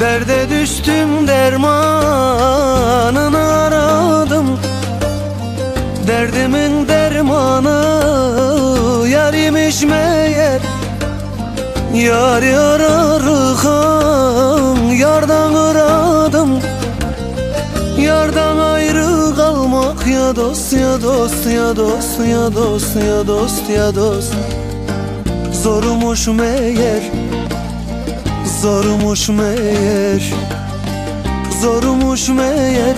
Derde düştüm dermanını aradım. Derdimin dermanı yarimiş meğer. Yar yar arıkan yardan aradım. Yardan ayrı kalmak ya dost ya dost ya dost ya dost ya dost ya dost. Zormuş meğer Zormuş meğer Zormuş meğer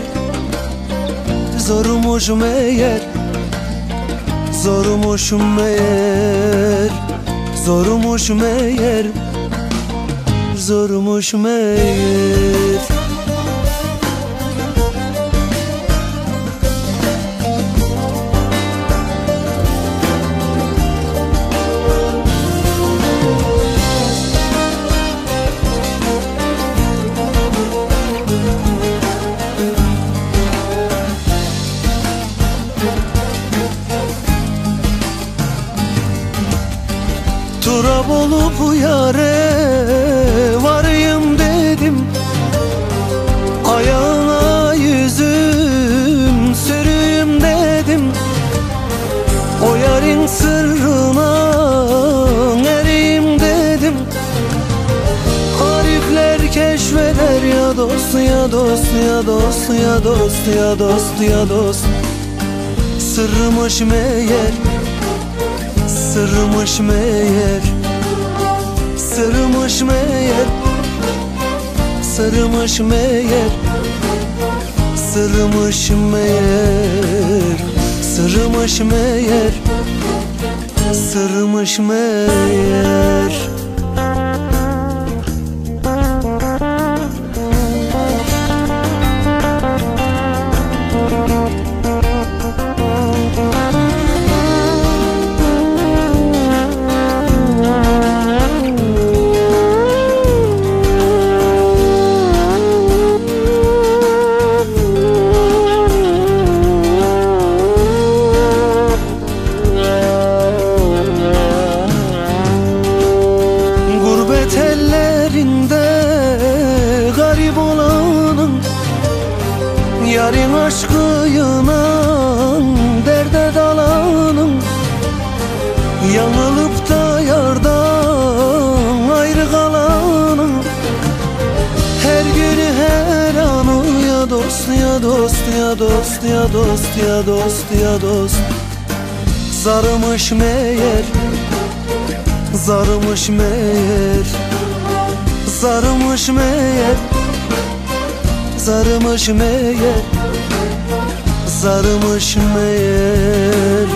Zormuş meğer Zormuş meğer Zormuş meğer Zormuş meğer Turab olup yare varayım dedim. Ayağına yüzüm süreyim dedim. O yarın sırrına eriyim dedim. Arifler keşfeder ya dost ya dost ya dost ya dost ya dost ya dost. Sırrımış meğer Sırmış meğer Sırmış meğer Sırmış meğer Sırmış meğer Sırmış meğer Sırmış meğer aşkıyla derde dalanım. Yanılıp da yardan ayrı kalanım. Her günü her anı ya dost ya dost ya dost ya dost ya dost ya dost. Zarımış meğer Zarımış meğer. Zarımış meğer Zarımış meğer Zarımış meğer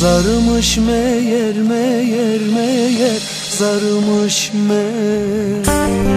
Zarımış meğer meğer meğer Zarımış meğer